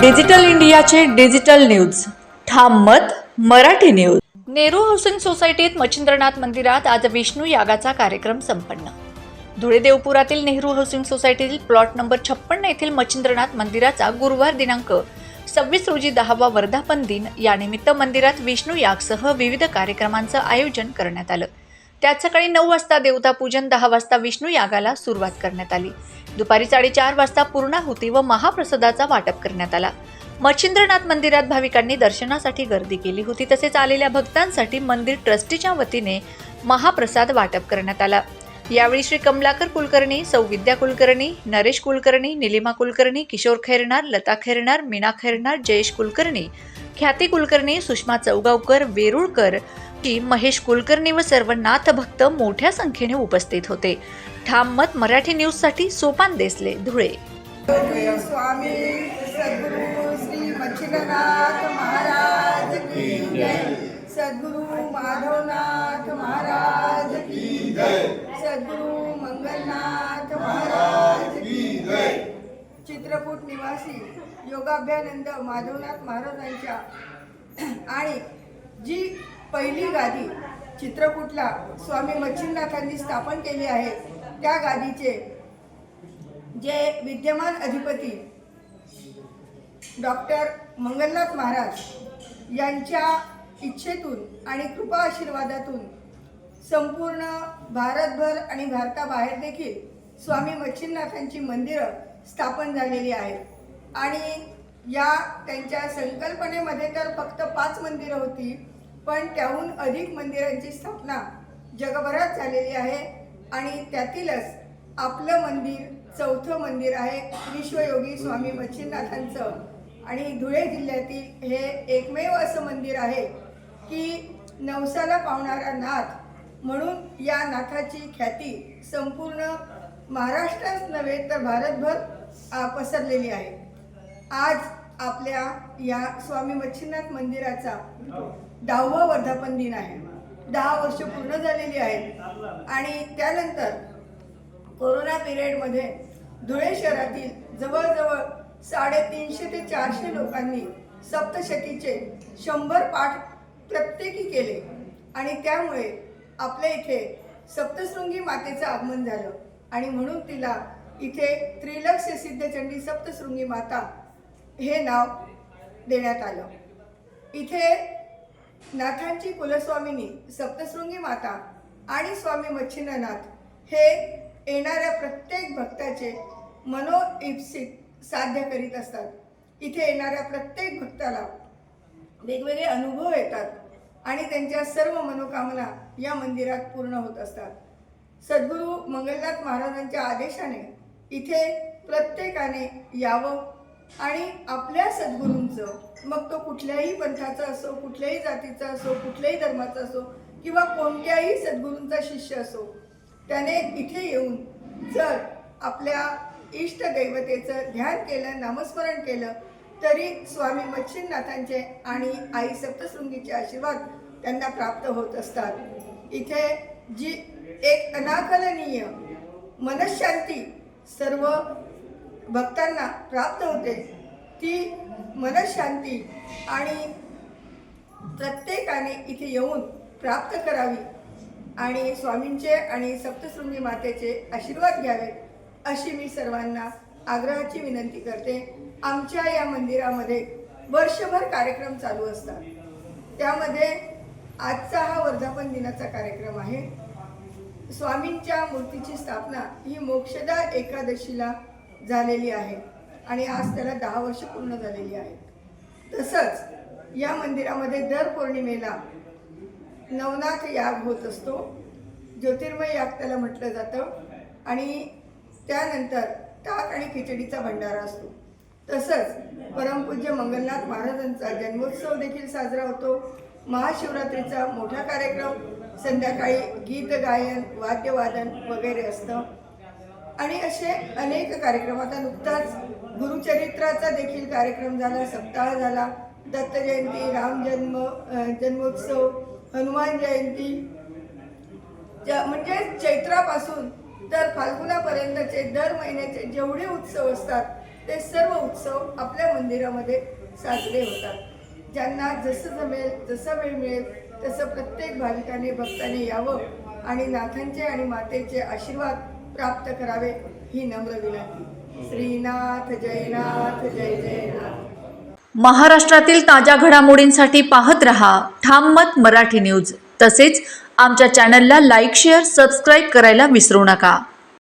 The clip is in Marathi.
डिजिटल इंडियाचे डिजिटल न्यूज. ठाम मत मराठी न्यूज. नेहरू हाऊसिंग सोसायटीत मच्छिंद्रनाथ मंदिरात आज विष्णू यागाचा कार्यक्रम संपन्न. धुळे देवपुरातील नेहरू हाऊसिंग सोसायटीतील प्लॉट नंबर छप्पन्न येथील मच्छिंद्रनाथ मंदिराचा गुरुवार दिनांक सव्वीस रोजी दहावा वर्धापन दिन. यानिमित्त मंदिरात विष्णू यागसह विविध कार्यक्रमांचं आयोजन करण्यात आलं. त्यात सकाळी नऊ वाजता देवता पूजन दहा वाजता विष्णू यागाला सुरुवात करण्यात आली. दुपारी साडेचार वाजता पूर्णाहुती व महाप्रसादाचा वाटप करण्यात आला. मच्छिंद्रनाथ मंदिरात भाविकांनी दर्शनासाठी गर्दी केली होती तसेच आलेल्या भक्तांसाठी मंदिर ट्रस्टीच्या वतीने महाप्रसाद वाटप करण्यात आला. यावेळी श्री कमलाकर कुलकर्णी सौ विद्या कुलकर्णी नरेश कुलकर्णी निलिमा कुलकर्णी किशोर खैरनार लता खैरनार मीना खैरनार जयेश कुलकर्णी ख्याती कुलकर्णी सुषमा चौगावकर वेरुळकर की महेश कुलकर्णी व सर्व नाथभक्त मोठ्या संख्येने उपस्थित होते. ठाम मत मराठी न्यूजसाठी सोपान देसले धुळे. स्वामी सद्गुरु श्री मच्छिंद्रनाथ महाराज की जय. सद्गुरु माधवनाथ महाराज की जय. सद्गुरु मंगलनाथ महाराज की जय. चित्रकूट निवासी योगाभ्यानंद माधवनाथ महाराजांच्या आणि जी पहिली गादी चित्रकूटला स्वामी मच्छिंदनाथांनी स्थापन केली आहे. त्या गादीचे जे विद्यमान अधिपती डॉक्टर मंगलनाथ महाराज यांच्या इच्छेतून आणि कृपा आशीर्वादातून संपूर्ण भारतभर आणि भारताबाहेर देखील स्वामी मच्छिंदनाथांची मंदिरं स्थापन झालेली आहेत. आणि या त्यांच्या संकल्पनेमध्ये तर फक्त पाच मंदिरं होती पण त्याहून अधिक मंदिरांची स्थापना जगभरात झालेली आहे आणि त्यातीलच आपलं मंदिर चौथं मंदिर आहे विश्वयोगी स्वामी मच्छिंद्रनाथांचं. आणि धुळे जिल्ह्यातील हे एकमेव असं मंदिर आहे की नवसाला पावणारा नाथ म्हणून या नाथाची ख्याती संपूर्ण महाराष्ट्रात नव्हे तर भारतभर पसरलेली आहे. आज आपल्या या स्वामी मच्छिनाथ मंदिराचा दहावा वर्धापन दिन आहे. दहा वर्ष पूर्ण झालेली आहेत. आणि त्यानंतर कोरोना पिरियडमध्ये धुळे शहरातील जवळजवळ साडेतीनशे ते चारशे लोकांनी सप्तशतीचे शंभर पाठ प्रत्येकी केले. आणि त्यामुळे आपल्या इथे सप्तशृंगी मातेचं आगमन झालं. आणि म्हणून तिला इथे त्रिलक्ष सिद्धचंडी सप्तशृंगी माता हे नाव देण्यात आलं. इथे नाथांची कुलस्वामिनी सप्तशृंगी माता आणि स्वामी मच्छिंद्रनाथ हे येणाऱ्या प्रत्येक भक्ताचे मनोइप्सित साध्य करीत असतात. इथे येणाऱ्या प्रत्येक भक्ताला वेगवेगळे अनुभव येतात आणि त्यांच्या सर्व मनोकामना या मंदिरात पूर्ण होत असतात. सद्गुरू मंगलनाथ महाराजांच्या आदेशाने इथे प्रत्येकाने यावं आणि आपल्या सद्गुरूंचं मग तो कुठल्याही पंथाचा असो कुठल्याही जातीचा असो कुठल्याही धर्माचा असो किंवा कोणत्याही सद्गुरूंचा शिष्य असो त्याने इथे येऊन जर आपल्या इष्ट दैवतेचं ध्यान केलं नामस्मरण केलं तरी स्वामी मच्छिन्नाथांचे आणि आई सप्तशृंगीचे आशीर्वाद त्यांना प्राप्त होत असतात. इथे जी एक अनाकलनीय मनशांती सर्व भक्तांना प्राप्त होते. ती मनशांती आणि प्रत्येकाने इथे येऊन प्राप्त करावी आणि स्वामींचे आणि सप्तशृंगी मातेचे आशीर्वाद घ्यावे अशी मी सर्वांना आग्रहाची विनंती करते. आमच्या या मंदिरामध्ये वर्षभर कार्यक्रम चालू असतात. त्यामध्ये आजचा हा वर्धापन दिनाचा कार्यक्रम आहे. स्वामींच्या मूर्तीची स्थापना ही मोक्षदा एकादशीला झालेली आहे. आणि आज त्याला दहा वर्ष पूर्ण झालेली आहेत तसंच या मंदिरामध्ये दर पौर्णिमेला नवनाथ याग होत असतो. ज्योतिर्मय याग त्याला म्हटलं जातं. आणि त्यानंतर ताक आणि खिचडीचा भंडारा असतो. तसंच परमपूज्य मंगलनाथ महाराजांचा जन्मोत्सव देखील साजरा होतो. महाशिवरात्रीचा मोठा कार्यक्रम. संध्याकाळी गीत गायन वाद्यवादन वगैरे असतं. आणि असे अनेक कार्यक्रम. आता नुकताच गुरुचरित्राचा देखील कार्यक्रम झाला सप्ताह झाला. दत्त जयंती राम जन्म जन्मोत्सव हनुमान जयंती. म्हणजे चैत्रापासून तर फाल्गुनापर्यंतचे दर महिन्याचे जेवढे उत्सव असतात ते सर्व उत्सव आपल्या मंदिरामध्ये साजरे होतात. ज्यांना जसं जमेल जसा वेळ मिळेल तसं प्रत्येक भाविकाने भक्ताने यावं आणि नाथांचे आणि मातेचे आशीर्वाद प्राप्त करावे ही नम्र विनंती. श्रीनाथ जयनाथ जय जयनाथ. महाराष्ट्रातील ताज्या घडामोडींसाठी पाहत रहा ठाम मत मराठी न्यूज. तसेच आमच्या चॅनलला लाईक शेअर सबस्क्राईब करायला विसरू नका.